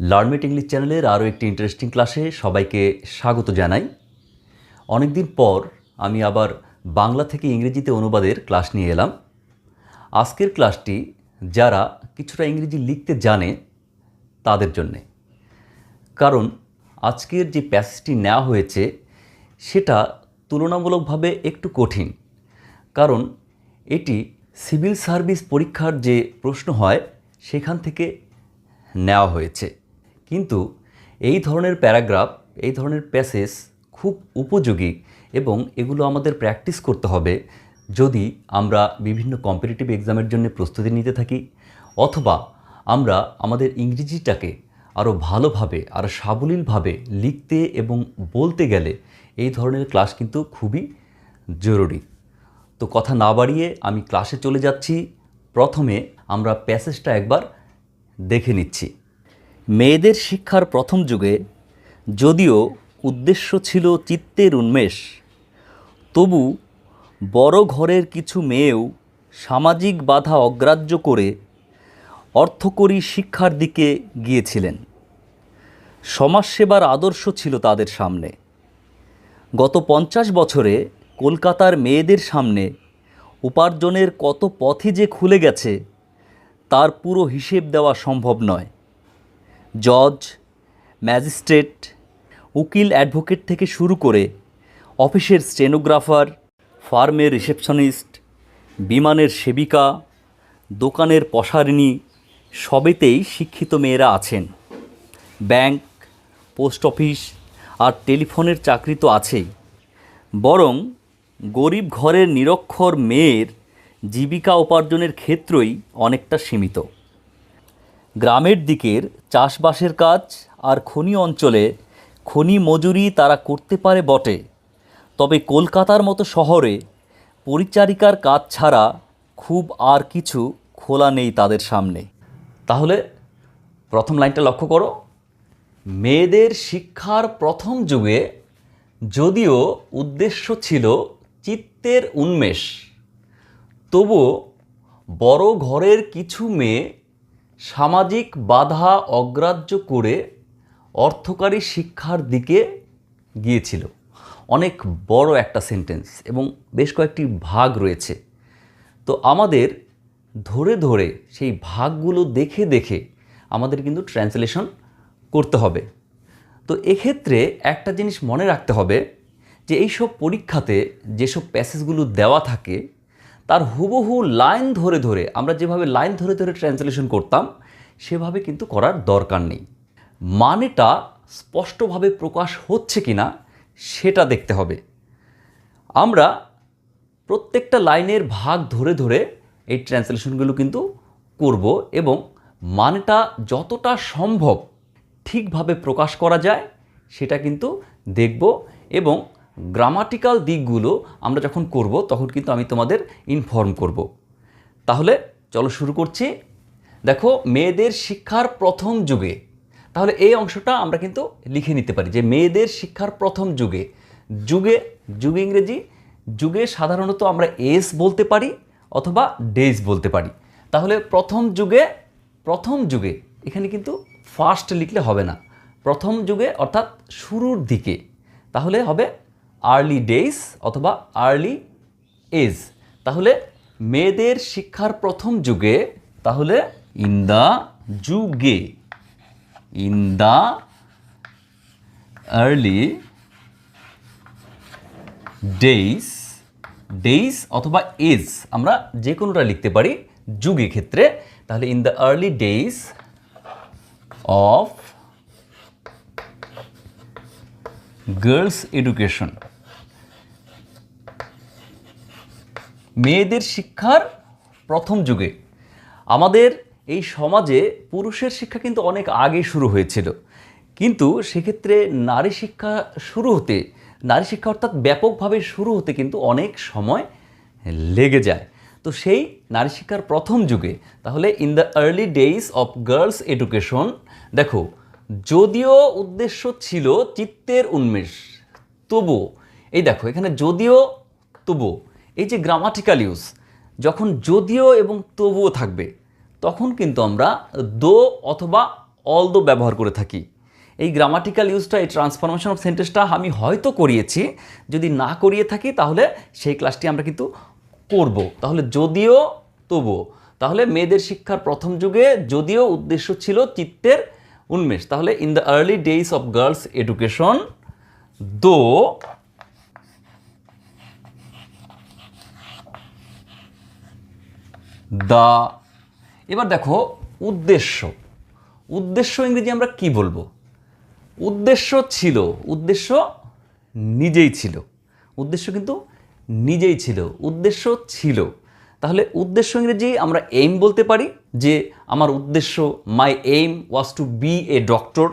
লার্নমেট English চ্যানেলের আরও একটি ইন্টারেস্টিং ক্লাসে সবাইকে স্বাগত জানাই। অনেকদিন পর আমি আবার বাংলা থেকে ইংরেজিতে অনুবাদের ক্লাস নিয়ে এলাম। আজকের ক্লাসটি যারা কিছুটা ইংরেজি লিখতে জানে তাদের জন্যে। কারণ আজকের যে প্যাসেজটি নেওয়া হয়েছে, সেটা তুলনামূলকভাবে একটু কঠিন। কারণ এটি সিভিল সার্ভিস পরীক্ষার যে প্রশ্ন হয়, সেখান থেকে নেওয়া হয়েছে। কিন্তু এই ধরনের প্যারাগ্রাফ, এই ধরনের প্যাসেজ খুব উপযোগী এবং এগুলো আমাদের প্র্যাকটিস করতে হবে যদি আমরা বিভিন্ন কম্পিটিটিভ এক্সামের জন্য প্রস্তুতি নিতে থাকি অথবা আমরা আমাদের ইংরেজিটাকে আরও ভালোভাবে আরও সাবলীলভাবে লিখতে এবং বলতে গেলে এই ধরনের ক্লাস কিন্তু খুবই জরুরি। তো কথা না বাড়িয়ে আমি ক্লাসে চলে যাচ্ছি। প্রথমে আমরা প্যাসেজটা একবার দেখে নিচ্ছি। মেয়েদের শিক্ষার প্রথম যুগে যদিও উদ্দেশ্য ছিল চিত্তের উন্মেষ, তবু বড় ঘরের কিছু মেয়েও সামাজিক বাধা অগ্রাহ্য করে অর্থকরী শিক্ষার দিকে গিয়েছিলেন। সমাজসেবার আদর্শ ছিল তাদের সামনে। গত পঞ্চাশ বছরে কলকাতার মেয়েদের সামনে উপার্জনের কত পথই যে খুলে গেছে, তার পুরো হিসেব দেওয়া সম্ভব নয়। জজ, ম্যাজিস্ট্রেট, উকিল অ্যাডভোকেট থেকে শুরু করে অফিসের স্টেনোগ্রাফার, ফার্মের রিসেপশনিস্ট, বিমানের সেবিকা, দোকানের পসারিণী সবেতেই শিক্ষিত মেয়েরা আছেন। ব্যাংক, পোস্ট অফিস আর টেলিফোনের চাকরি তো আছেই। বরং গরিব ঘরের নিরক্ষর মেয়ের জীবিকা উপার্জনের ক্ষেত্রই অনেকটা সীমিত। গ্রামের দিকের চাষবাসের কাজ আর খনি অঞ্চলে খনি মজুরি তারা করতে পারে বটে। তবে কলকাতার মতো শহরে পরিচারিকার কাজ ছাড়া খুব আর কিছু খোলা নেই তাদের সামনে। তাহলে প্রথম লাইনটা লক্ষ্য করো। মেয়েদের শিক্ষার প্রথম যুগে যদিও উদ্দেশ্য ছিল চিত্তের উন্মেষ তবু বড় ঘরের কিছু মেয়ে সামাজিক বাধা অগ্রাহ্য করে অর্থকারী শিক্ষার দিকে গিয়েছিল। অনেক বড় একটা সেন্টেন্স এবং বেশ কয়েকটি ভাগ রয়েছে। তো আমাদের ধরে ধরে সেই ভাগগুলো দেখে দেখে আমাদের কিন্তু ট্রান্সলেশন করতে হবে। তো এক্ষেত্রে একটা জিনিস মনে রাখতে হবে যে এইসব পরীক্ষাতে যেসব প্যাসেজগুলো দেওয়া থাকে তার হুবহু লাইন ধরে ধরে, আমরা যেভাবে লাইন ধরে ধরে ট্রান্সলেশন করতাম, সেভাবে কিন্তু করার দরকার নেই। মানেটা স্পষ্টভাবে প্রকাশ হচ্ছে কি না সেটা দেখতে হবে। আমরা প্রত্যেকটা লাইনের ভাগ ধরে ধরে এই ট্রান্সলেশনগুলো কিন্তু করব এবং মানেটা যতটা সম্ভব ঠিকভাবে প্রকাশ করা যায়, সেটা কিন্তু দেখব এবং গ্রামাটিক্যাল দিকগুলো আমরা যখন করব, তখন কিন্তু আমি তোমাদের ইনফর্ম করব। তাহলে চলো শুরু করছি। দেখো, মেয়েদের শিক্ষার প্রথম যুগে, তাহলে এই অংশটা আমরা কিন্তু লিখে নিতে পারি যে মেয়েদের শিক্ষার প্রথম যুগে যুগে যুগে ইংরেজি, যুগে সাধারণত আমরা এস বলতে পারি অথবা ডেজ বলতে পারি। তাহলে প্রথম যুগে প্রথম যুগে, এখানে কিন্তু ফার্স্ট লিখলে হবে না। প্রথম যুগে অর্থাৎ শুরুর দিকে, তাহলে হবে আর্লি ডেজ অথবা আর্লি এজ তাহলে মেয়েদের শিক্ষার প্রথম যুগে, তাহলে ইন দ্য যুগে in the early days days অথবা এজ আমরা যে কোনোটা লিখতে পারি, যুগে ক্ষেত্রে, তাহলে in the early days of girls education মেয়েদের শিক্ষার প্রথম যুগে। আমাদের এই সমাজে পুরুষের শিক্ষা কিন্তু অনেক আগে শুরু হয়েছিল। কিন্তু সেক্ষেত্রে নারী শিক্ষা শুরু হতে, নারী শিক্ষা অর্থাৎ ব্যাপকভাবে শুরু হতে কিন্তু অনেক সময় লেগে যায়। তো সেই নারী শিক্ষার প্রথম যুগে, তাহলে in the early days of girls education দেখো, যদিও উদ্দেশ্য ছিল চিত্তের উন্মেষ তবু এই দেখো, এখানে যদিও তবু এই যে গ্রামাটিক্যাল ইউজ যখন যদিও এবং তবুও থাকবে, তখন কিন্তু আমরা দো অথবা অল দো ব্যবহার করে থাকি। এই গ্রামাটিক্যাল ইউজটা এই ট্রান্সফরমেশন অফ সেন্টেন্সটা আমি হয়তো করিয়েছি, যদি না করিয়ে থাকি তাহলে সেই ক্লাসটি আমরা কিন্তু করব। তাহলে যদিও, তবুও। তাহলে মেয়েদের শিক্ষার প্রথম যুগে যদিও উদ্দেশ্য ছিল চিত্তের উন্মেষ, তাহলে in the early days of girls education দো দা। এবার দেখো, উদ্দেশ্য। উদ্দেশ্য ইংরেজি আমরা কি বলব? উদ্দেশ্য ছিল, উদ্দেশ্য নিজেই ছিল। উদ্দেশ্য কিন্তু নিজেই ছিল, উদ্দেশ্য ছিল। তাহলে উদ্দেশ্য ইংরেজি আমরা এইম বলতে পারি যে আমার উদ্দেশ্য my aim was to be a doctor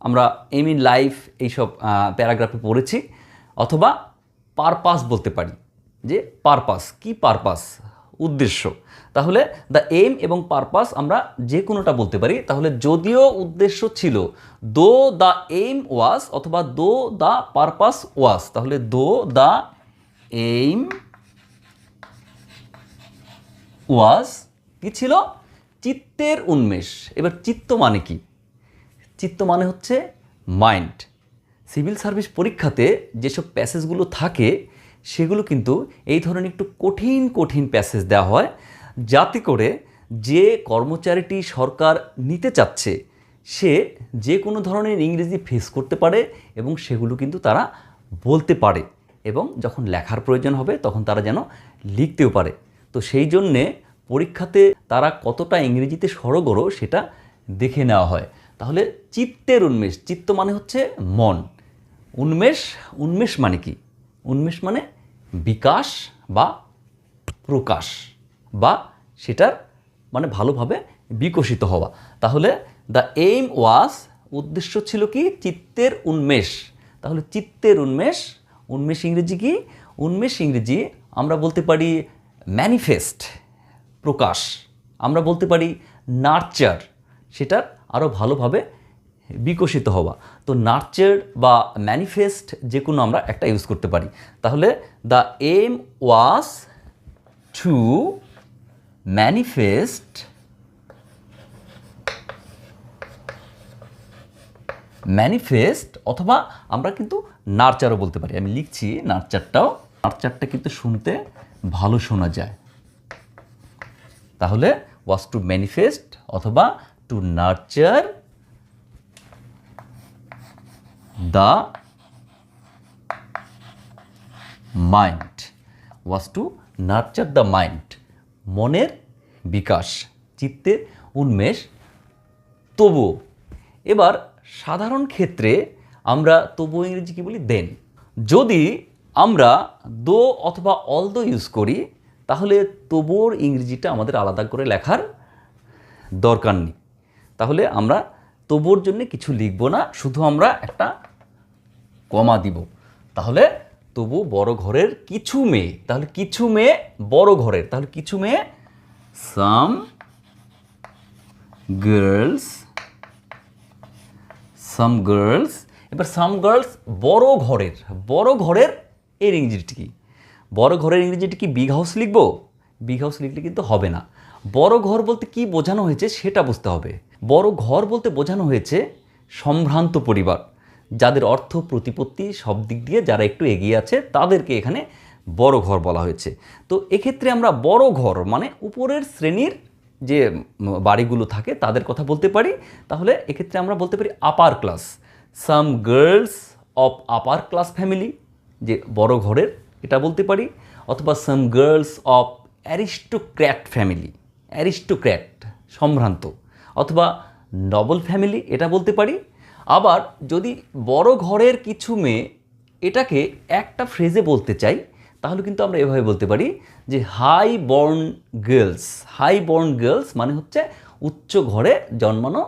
আমরা এম ইন লাইফ এইসব প্যারাগ্রাফে পড়েছি। অথবা পারপাস বলতে পারি। যে পারপাস কি পারপাস উদ্দেশ্য। তাহলে দ্য এইম এবং পারপাস আমরা যে কোনোটা বলতে পারি, তাহলে যদিও উদ্দেশ্য ছিল দো দ্য এইম ওয়াস অথবা দো দ্য পারপাস ওয়াস তাহলে দো দ্য এইম ওয়াস কি ছিল? চিত্তের উন্মেষ। এবার চিত্ত মানে কি? চিত্ত মানে হচ্ছে মাইন্ড সিভিল সার্ভিস পরীক্ষাতে যেসব প্যাসেজগুলো থাকে সেগুলো কিন্তু এই ধরনের একটু কঠিন কঠিন প্যাসেজ দেওয়া হয় যাতে করে যে কর্মচারীটি সরকার নিতে চাচ্ছে, সে যে কোনো ধরনের ইংরেজি ফেস করতে পারে এবং সেগুলো কিন্তু তারা বলতে পারে এবং যখন লেখার প্রয়োজন হবে তখন তারা যেন লিখতেও পারে। তো সেই জন্যে পরীক্ষাতে তারা কতটা ইংরেজিতে সরগরো সেটা দেখে নেওয়া হয়। তাহলে চিত্তের উন্মেষ, চিত্ত মানে হচ্ছে মন। উন্মেষ উন্মেষ মানে কি? উন্মেষ মানে বিকাশ বা প্রকাশ বা সেটার মানে ভালোভাবে বিকশিত হওয়া। তাহলে দ্য এইম ওয়াজ উদ্দেশ্য ছিল কি? চিত্তের উন্মেষ। তাহলে চিত্তের উন্মেষ উন্মেষ ইংরেজি কি? উন্মেষ ইংরেজি আমরা বলতে পারি ম্যানিফেস্ট প্রকাশ। আমরা বলতে পারি নার্চার সেটার আরও ভালোভাবে বিকশিত হওয়া। তো নার্চার বা ম্যানিফেস্ট যে কোনো আমরা একটা ইউজ করতে পারি। তাহলে the aim was to manifest manifest অথবা আমরা কিন্তু নার্চারও বলতে পারি। আমি লিখছি নার্চারটাও। নার্চারটা কিন্তু শুনতে ভালো শোনা যায়। তাহলে ওয়াজ টু ম্যানিফেস্ট অথবা to nurture the mind was to nurture the mind মনের বিকাশ, চিত্তের উন্মেষ। তবু এবার সাধারণ ক্ষেত্রে আমরা তবু ইংরেজি কি বলি? দেন। যদি আমরা দো অথবা অল দো ইউজ করি, তাহলে তবুর ইংরেজিটা আমাদের আলাদা করে লেখার দরকার নেই। তাহলে আমরা তবুর জন্য কিছু লিখব না, শুধু আমরা একটা কমা দিব। তাহলে তবু বড় ঘরের কিছু মেয়ে, তাহলে কিছু মেয়ে বড় ঘরের, তাহলে কিছু মেয়ে সাম গার্লস সাম গার্লস এবার সাম গার্লস বড় ঘরের বড় ঘরের এর ইংরেজিটি কি? বড় ঘরের ইংরেজিটি কি বিগ হাউস লিখব? বিগ হাউস লিখলে কিন্তু হবে না। বড় ঘর বলতে কি বোঝানো হয়েছে সেটা বুঝতে হবে। বড় ঘর বলতে বোঝানো হয়েছে সম্ভ্রান্ত পরিবার। যাদের অর্থ প্রতিপত্তি সব দিক দিয়ে যারা একটু এগিয়ে আছে, তাদেরকে এখানে বড় ঘর বলা হয়েছে। তো এক্ষেত্রে আমরা বড় ঘর মানে উপরের শ্রেণির যে বাড়িগুলো থাকে তাদের কথা বলতে পারি। তাহলে এক্ষেত্রে আমরা বলতে পারি upper class some girls of upper class family যে বড় ঘরের এটা বলতে পারি, অথবা some girls of aristocrat family aristocrat সম্ভ্রান্ত, অথবা নবল ফ্যামিলি এটা বলতে পারি। আবার যদি বড় ঘরের কিছু মেয়ে এটাকে একটা ফ্রেজে বলতে চাই, তাহলে কিন্তু আমরা এভাবে বলতে পারি যে high born girls high born girls মানে হচ্ছে উচ্চ ঘরে জন্মানো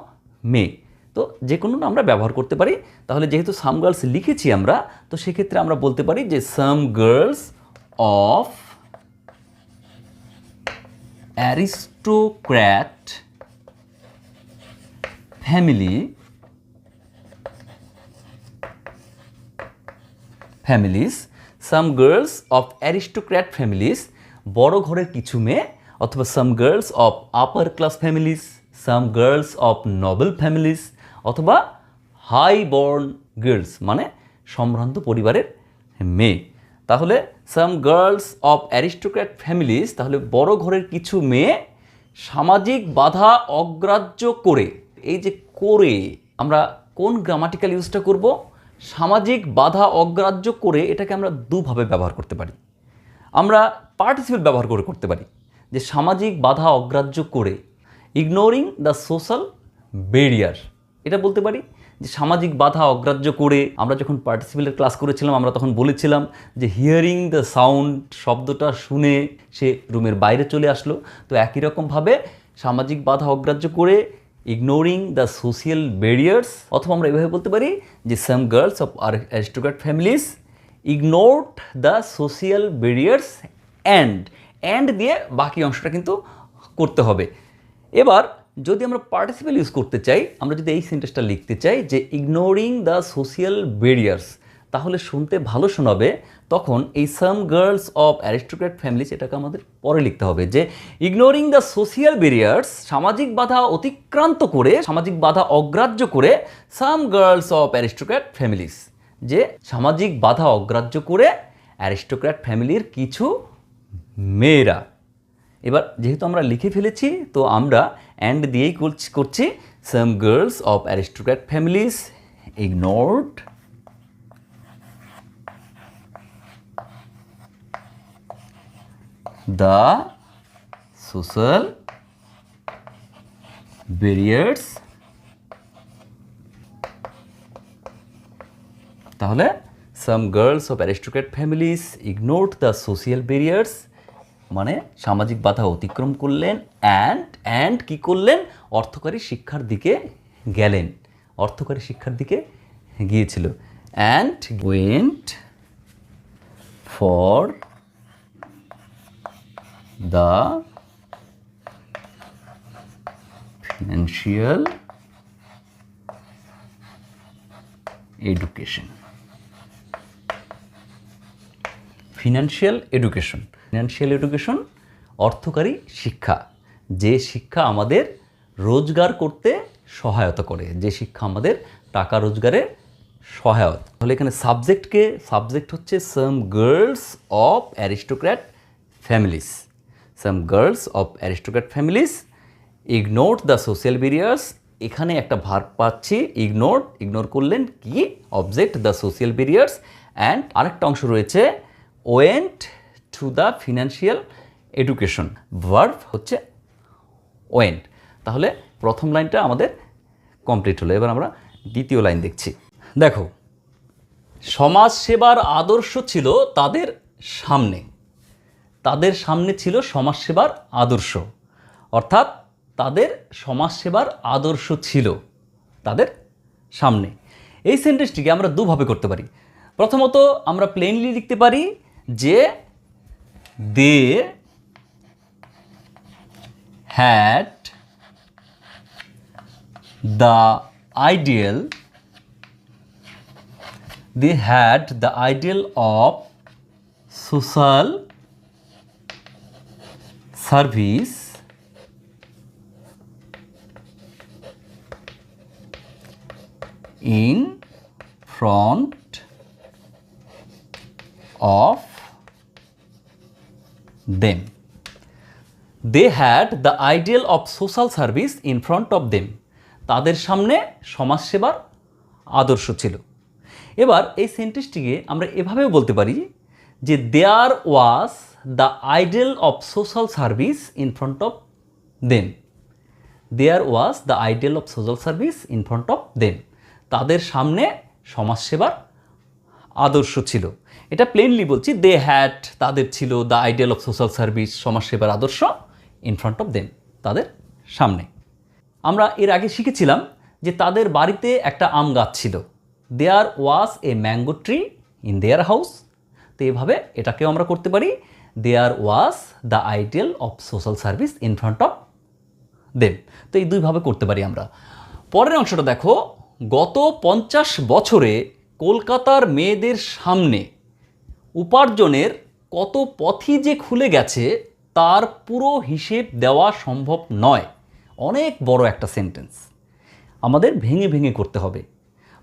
মেয়ে। তো যে কোনো আমরা ব্যবহার করতে পারি। তাহলে যেহেতু সাম গার্লস লিখেছি আমরা, তো সেক্ষেত্রে আমরা বলতে পারি যে some girls of aristocrat family families some girls of aristocrat families বড় ঘরের কিছু মেয়ে, অথবা some girls of upper class families some girls of noble families অথবা হাই বর্ন গার্লস মানে সম্ভ্রান্ত পরিবারের মেয়ে। তাহলে some girls of aristocrat families তাহলে বড় ঘরের কিছু মেয়ে সামাজিক বাধা অগ্রাহ্য করে, এই যে করে, আমরা কোন গ্রামাটিক্যাল ইউজটা করব? সামাজিক বাধা অগ্রাহ্য করে এটাকে আমরা দুভাবে ব্যবহার করতে পারি। আমরা পার্টিসিপেট ব্যবহার করে করতে পারি যে সামাজিক বাধা অগ্রাহ্য করে ইগনোরিং দ্য সোশ্যাল বেরিয়ার এটা বলতে পারি যে সামাজিক বাধা অগ্রাহ্য করে আমরা যখন পার্টিসিপেটের ক্লাস করেছিলাম, আমরা তখন বলেছিলাম যে হিয়ারিং দ্য সাউন্ড শব্দটা শুনে সে রুমের বাইরে চলে আসলো। তো একই রকমভাবে সামাজিক বাধা অগ্রাহ্য করে ইগনোরিং দ্য সোশিয়াল ব্যারিয়ার্স অথবা আমরা এভাবে বলতে পারি যে some girls of are aristocrat families ignored the social barriers and and দিয়ে বাকি অংশটা কিন্তু করতে হবে। এবার, যদি আমরা পার্টিসিপেল ইউজ করতে চাই, আমরা যদি এই সেন্টেন্সটা লিখতে চাই যে ইগনোরিং দ্য সোশিয়াল ব্যারিয়ার্স তাহলে শুনতে ভালো শোনাবে তখন এই some girls of aristocrat families এটাকে আমাদের পরে লিখতে হবে যে ইগনোরিং দ্য সোশিয়াল ব্যারিয়ার্স সামাজিক বাধা অতিক্রান্ত করে, সামাজিক বাধা অগ্রাহ্য করে some girls of aristocrat families যে সামাজিক বাধা অগ্রাহ্য করে অ্যারিস্টোক্র্যাট ফ্যামিলির কিছু মেয়েরা। এবার যেহেতু আমরা লিখে ফেলেছি, তো আমরা অ্যান্ড দিয়েই করছি- some girls of aristocrat families ignored the social barriers. তাহলে some girls of aristocrat families ignored the social barriers মানে সামাজিক বাধা অতিক্রম করলেন অ্যান্ড অ্যান্ড কি করলেন? অর্থকারী শিক্ষার দিকে গেলেন। অর্থকারী শিক্ষার দিকে গিয়েছিল। And went for the financial education financial education financial education অর্থকারী শিক্ষা। যে শিক্ষা আমাদের রোজগার করতে সহায়তা করে। যে শিক্ষা আমাদের টাকা রোজগারে সহায়তা। তাহলে এখানে সাবজেক্টকে সাবজেক্ট হচ্ছে some girls of aristocrat families some girls of aristocrat families ignore the social barriers এখানে একটা ভার পাচ্ছি ইগনোর ইগনোর করলেন কি? Object the social barriers and আরেকটা অংশ রয়েছে went to the financial education verb হচ্ছে ওয়েন্ট তাহলে প্রথম লাইনটা আমাদের কমপ্লিট হলো। এবার আমরা দ্বিতীয় লাইন দেখছি। দেখো, সমাজ সেবার আদর্শ ছিল তাদের সামনে। তাদের সামনে ছিল সমাজসেবার আদর্শ। অর্থাৎ তাদের সমাজসেবার আদর্শ ছিল তাদের সামনে। এই সেন্টেন্সটিকে আমরা দুভাবে করতে পারি। প্রথমত আমরা প্লেনলি লিখতে পারি যে they had the ideal they had the ideal of social service in front of them. They had the ideal of social service in front of them. তাদের সামনে সমাজসেবার আদর্শ ছিল। এবার এই সেন্টেন্সটিকে আমরা এভাবেও বলতে পারি যে there was the ideal of social service in front of them. There was the ideal of social service in front of them. তাদের সামনে সমাজসেবার আদর্শ ছিল। এটা প্লেনলি বলছি দে হ্যাড তাদের ছিল the ideal of social service, সমাজসেবার আদর্শ ইন ফ্রন্ট অফ দেম, তাদের সামনে। আমরা এর আগে শিখেছিলাম যে তাদের বাড়িতে একটা আম গাছ ছিল। There was a mango tree in their house তো এভাবে এটাকেও আমরা করতে পারি। There was the ideal of social service in front of them তো এই দুইভাবে করতে পারি আমরা। পরের অংশটা দেখো, গত পঞ্চাশ বছরে কলকাতার মেয়েদের সামনে উপার্জনের কত পথই যে খুলে গেছে, তার পুরো হিসেব দেওয়া সম্ভব নয়। অনেক বড় একটা সেন্টেন্স আমাদের ভেঙে ভেঙে করতে হবে।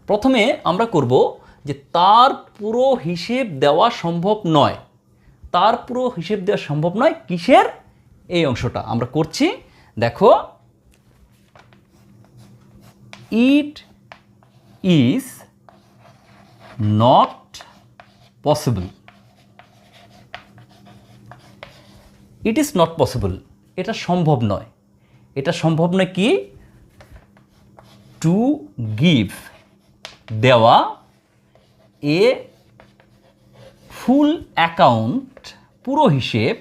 প্রথমে আমরা করব যে তার পুরো হিসেব দেওয়া সম্ভব নয়। তার পুরো হিসেব দেওয়া সম্ভব নয়। কিসের? এই অংশটা আমরা করছি। দেখো it is not possible it is not possible এটা সম্ভব নয়। এটা সম্ভব নয় কি? টু গিভ দেওয়া এ ফুল অ্যাকাউন্ট, পুরো হিসেব,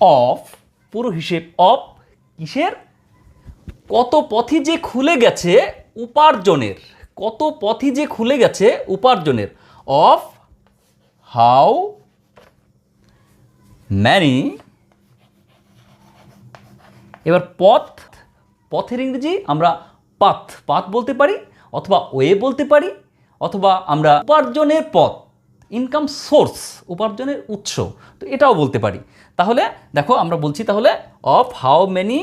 অফ, পুরো হিসেব অফ, কিসের? কত পথই যে খুলে গেছে উপার্জনের, কত পথই যে খুলে গেছে উপার্জনের। Of, how many? এবার পথ, পথের ইংরেজি আমরা পাথ পাথ বলতে পারি। অথবা ওয়ে বলতে পারি, অথবা আমরা উপার্জনের পথ ইনকাম সোর্স উপার্জনের উৎস, তো এটাও বলতে পারি। তাহলে দেখো আমরা বলছি তাহলে of how many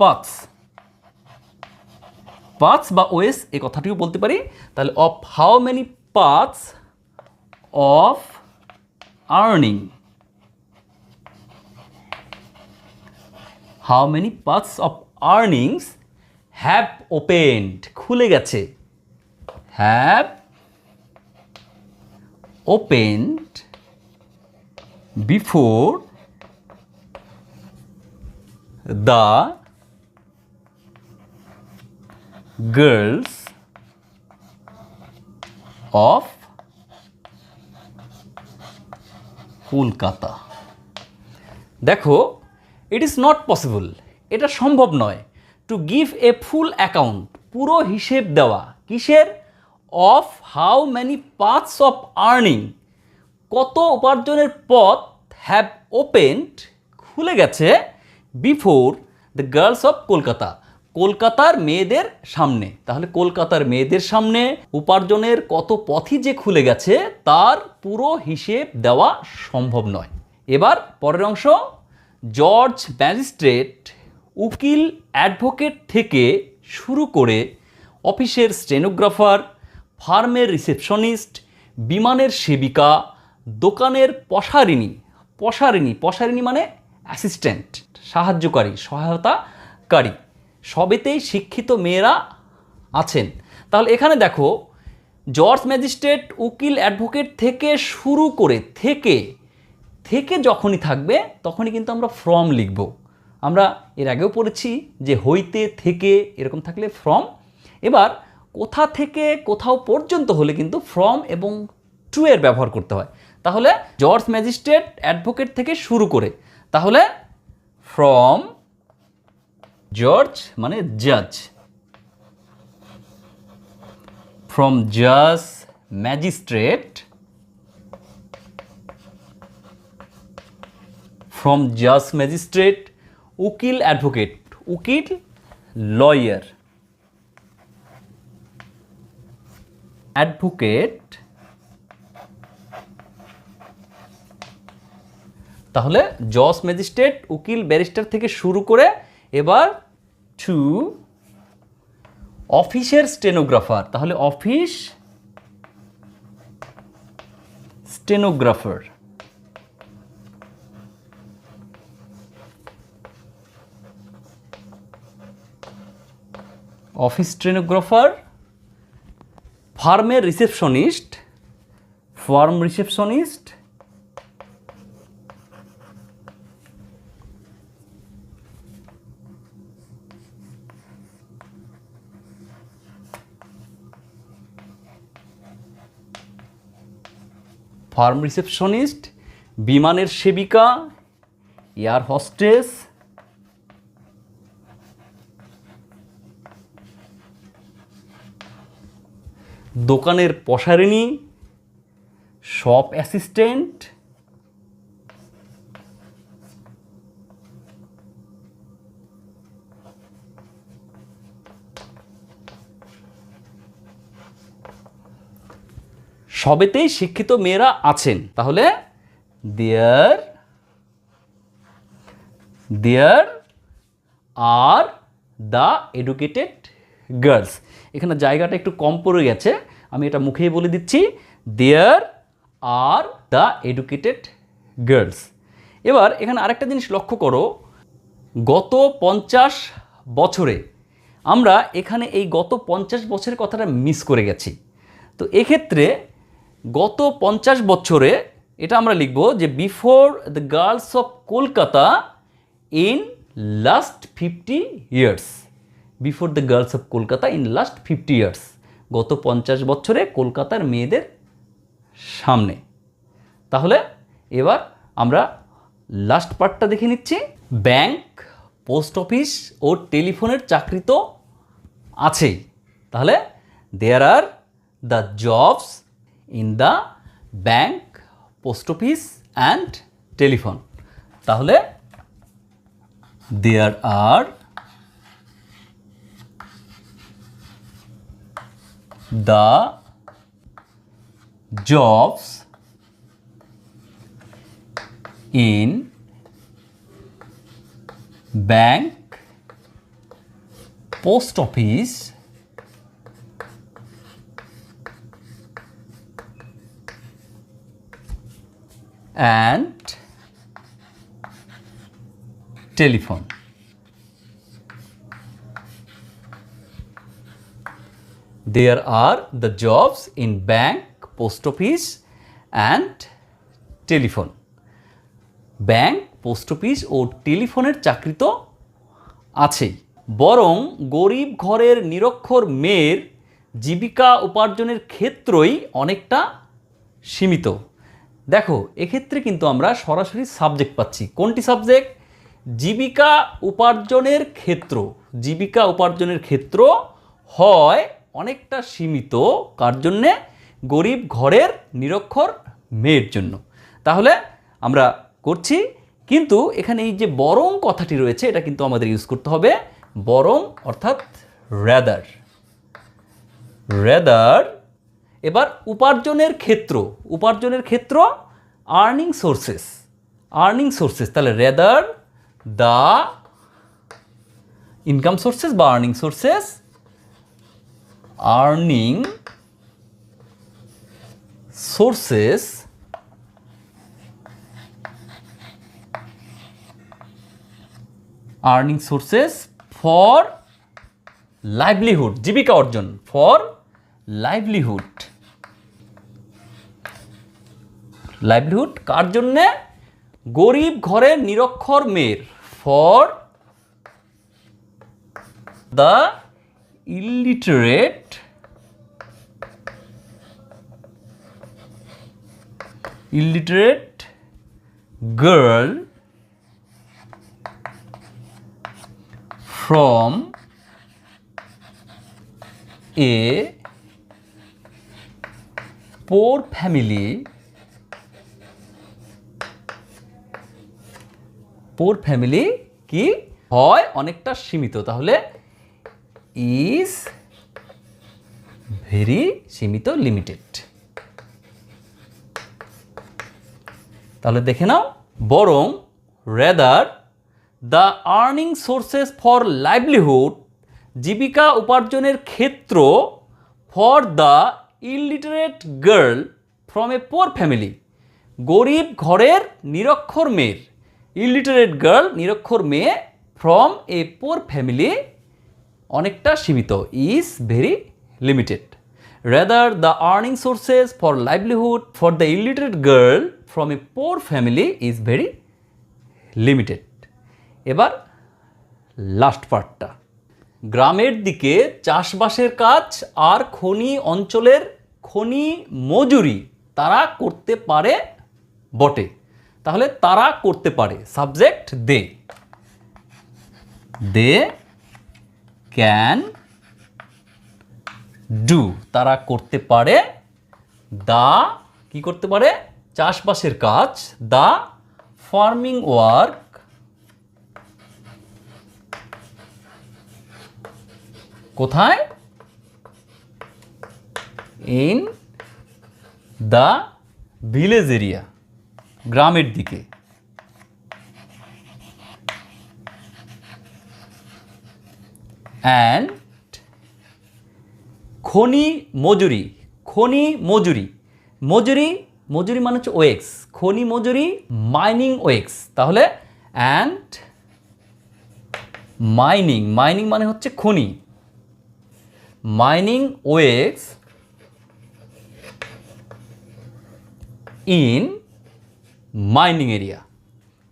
paths paths বা ওয়েস এই কথাটিও বলতে পারি। তাহলে of how many paths of earning how many paths of earnings have opened, খুলে গেছে। Have opened before the girls of Kolkata. দেখো ইট ইজ নট পসিবল এটা সম্ভব নয়। To give a full account পুরো হিসেব দেওয়া। কিসের? Of how many paths of earning কত উপার্জনের পথ হ্যাভ ওপেন্ড খুলে গেছে before the girls of Kolkata. কলকাতার মেয়েদের সামনে। তাহলে কলকাতার মেয়েদের সামনে উপার্জনের কত পথই যে খুলে গেছে, তার পুরো হিসেব দেওয়া সম্ভব নয়। এবার পরের অংশ জর্জ ম্যাজিস্ট্রেট উকিল অ্যাডভোকেট থেকে শুরু করে অফিসের স্টেনোগ্রাফার, ফার্মের রিসেপশনিস্ট, বিমানের সেবিকা, দোকানের পশারিনী পশারিনী পশারিনী মানে অ্যাসিস্ট্যান্ট, সাহায্যকারী, সহায়তাকারী। সবেতেই শিক্ষিত মেয়েরা আছেন। তাহলে এখানে দেখো, জর্জ ম্যাজিস্ট্রেট উকিল অ্যাডভোকেট থেকে শুরু করে থেকে থেকে যখনই থাকবে, তখনই কিন্তু আমরা ফর্ম লিখব। আমরা এর আগেও পড়েছি যে হইতে থেকে এরকম থাকলে ফ্রম এবার কোথা থেকে কোথাও পর্যন্ত হলে কিন্তু ফ্রম এবং টু এর ব্যবহার করতে হয়। তাহলে জর্জ ম্যাজিস্ট্রেট অ্যাডভোকেট থেকে শুরু করে, তাহলে ফ্রম জর্জ মানে জাজ ফ্রম জাজ ম্যাজিস্ট্রেট ফ্রম জাজ ম্যাজিস্ট্রেট উকিল অ্যাডভোকেট, উকিল, লয়ার। অ্যাডভোকেট, তাহলে জজ ম্যাজিস্ট্রেট, উকিল ব্যারিস্টার থেকে শুরু করে এবার টু অফিসের স্টেনোগ্রাফার, তাহলে অফিস স্টেনোগ্রাফার। অফিস স্টেনোগ্রাফার ফার্মের receptionist firm receptionist firm receptionist বিমানের সেবিকা এয়ার হস্টেস দোকানের পশারিনী শপ অ্যাসিস্ট্যান্ট সবেতেই শিক্ষিত মেয়েরা আছেন। তাহলে there there are the educated girls এখানে জায়গাটা একটু কম পড়ে গেছে। আমি এটা মুখেই বলে দিচ্ছি। There are the educated girls এবার এখানে আরেকটা জিনিস লক্ষ্য করো। গত পঞ্চাশ বছরে আমরা এখানে এই গত পঞ্চাশ বছরের কথাটা মিস করে গেছি। তো এক্ষেত্রে গত পঞ্চাশ বছরে এটা আমরা লিখব যে before the girls of Kolkata in last fifty years before the girls of Kolkata in last fifty years. গত পঞ্চাশ বছরে কলকাতার মেয়েদের সামনে। তাহলে এবার আমরা লাস্ট পার্টটা দেখে নিচ্ছি। ব্যাংক, পোস্ট অফিস ও টেলিফোনের চাকরি তো আছেই। তাহলে there are the jobs in the bank post office and telephone তাহলে there are the jobs in bank post office and telephone there are the jobs in bank, post office and telephone. Bank post office ও টেলিফোনের চাকরি তো আছেই। বরং গরিব ঘরের নিরক্ষর মেয়ের জীবিকা উপার্জনের ক্ষেত্রই অনেকটা সীমিত। দেখো, এক্ষেত্রে কিন্তু আমরা সরাসরি সাবজেক্ট পাচ্ছি। কোনটি সাবজেক্ট জীবিকা উপার্জনের ক্ষেত্র। জীবিকা উপার্জনের ক্ষেত্র হয় অনেকটা সীমিত। কার জন্যে? গরিব ঘরের নিরক্ষর মেয়ের জন্য। তাহলে আমরা করছি, কিন্তু এখানে এই যে বরং কথাটি রয়েছে, এটা কিন্তু আমাদের ইউজ করতে হবে। বরং অর্থাৎ রেদার রেদার এবার উপার্জনের ক্ষেত্র। উপার্জনের ক্ষেত্র আর্নিং সোর্সেস আর্নিং সোর্সেস তাহলে রেদার দ্য ইনকাম সোর্সেস বা earning sources earning sources earning sources for livelihood জীবিকা অর্জন ফর লাইভলিহুড লাইভলিহুড কার জন্যে? গরিব ঘরের নিরক্ষর মেয়ের for the illiterate illiterate girl from a poor family poor family কি হয় অনেকটা সীমিত তাহলে ইজ ভেরি সীমিত লিমিটেড তাহলে দেখে নাও, বরং rather the earning sources for livelihood জীবিকা উপার্জনের ক্ষেত্র for the illiterate girl from a poor family গরিব ঘরের নিরক্ষর মেয়ের ইলিটারেট গার্ল নিরক্ষর মেয়ে ফ্রম এ পোর ফ্যামিলি অনেকটা সীমিত is very limited rather the earning sources for livelihood for the illiterate girl from a poor family is very limited এবার last পার্টটা গ্রামের দিকে চাষবাসের কাজ আর খনি অঞ্চলের খনি মজুরি তারা করতে পারে বটে। তাহলে তারা করতে পারে। Subject they they can do তারা করতে পারে দা কি করতে পারে? চাষবাসের কাজ দা ফার্মিং ওয়ার্ক কোথায়? ইন দ্য ভিলেজ এরিয়া গ্রামের দিকে। অ্যান্ড খনি মজুরি খনি মজুরি। মজুরি মজুরি মানে হচ্ছে ওয়েক্স খনি মজুরি মাইনিং ওয়েক্স তাহলে অ্যান্ড মাইনিং মাইনিং মানে হচ্ছে খনি। Mining wages in mining area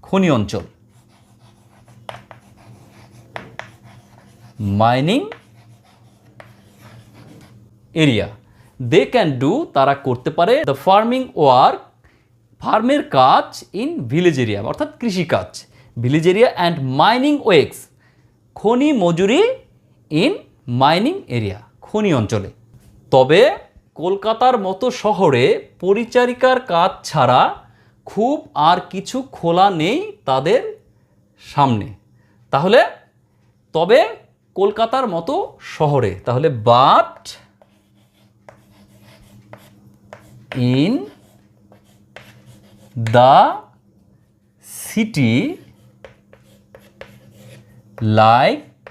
খনি অঞ্চল। Mining area they can do তারা করতে পারে দ্য ফার্মিং ওয়ার্ক ফার্মের কাজ ইন ভিলেজ এরিয়া অর্থাৎ কৃষিকাজ village area and mining wages খনি মজুরি ইন মাইনিং এরিয়া খনি অঞ্চলে। তবে কলকাতার মতো শহরে পরিচারিকার কাজ ছাড়া খুব আর কিছু খোলা নেই তাদের সামনে। তাহলে তবে কলকাতার মতো শহরে। তাহলে but in the city like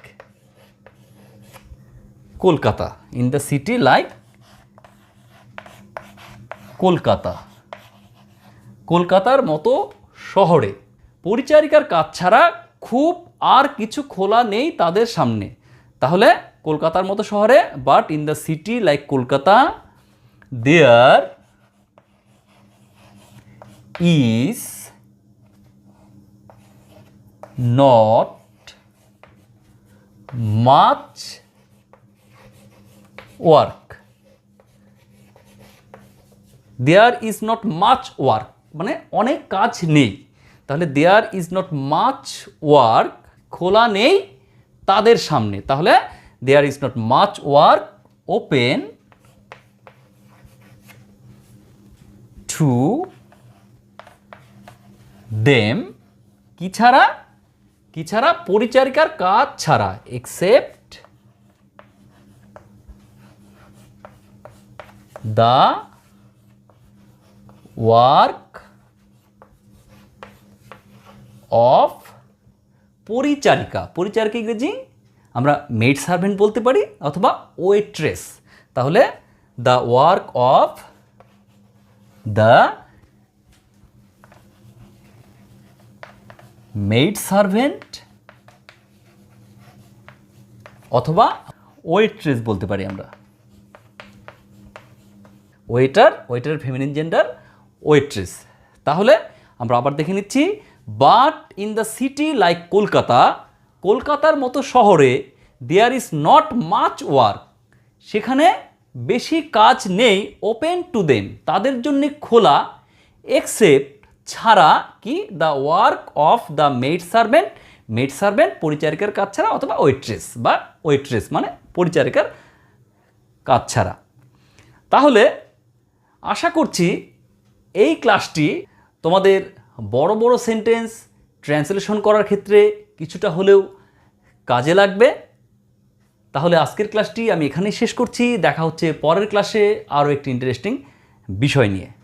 Kolkata. In the city like Kolkata. কলকাতার মতো শহরে। পরিচারিকার কাজ ছাড়া খুব আর কিছু খোলা নেই তাদের সামনে। তাহলে কলকাতার মতো শহরে but in the city like Kolkata there is not much work there is not much work মানে অনেক কাজ নেই। তাহলে there is not much work খোলা নেই তাদের সামনে। তাহলে there is not much work open to them কি ছাড়া? কি ছাড়া? পরিচারিকার কাজ ছাড়া এক্সেপ্ট দ্য ওয়ার্ক অফ পরিচারিকা। পরিচারিকা ইংরেজি আমরা মেড সার্ভেন্ট বলতে পারি অথবা ওয়েট্রেস তাহলে the work of the maid servant অথবা ওয়েট্রেস বলতে পারি আমরা। ওয়েটার ওয়েটারের ফেমিনিন জেন্ডার ওয়েট্রেস তাহলে আমরা আবার দেখে নিচ্ছি but in the city like Kolkata কলকাতার মতো শহরে there is not much work সেখানে বেশি কাজ নেই ওপেন টু দেম তাদের জন্য খোলা এক্সেপ্ট ছাড়া কি? The work of the maid servant maid servant পরিচারিকার কাজ ছাড়া অথবা ওয়েট্রেস বা ওয়েট্রেস মানে পরিচারিকার কাজ ছাড়া। তাহলে আশা করছি এই ক্লাসটি তোমাদের বড় বড় সেন্টেন্স ট্রান্সলেশন করার ক্ষেত্রে কিছুটা হলেও কাজে লাগবে। তাহলে আজকের ক্লাসটি আমি এখানেই শেষ করছি। দেখা হচ্ছে পরের ক্লাসে আরও একটি ইন্টারেস্টিং বিষয় নিয়ে।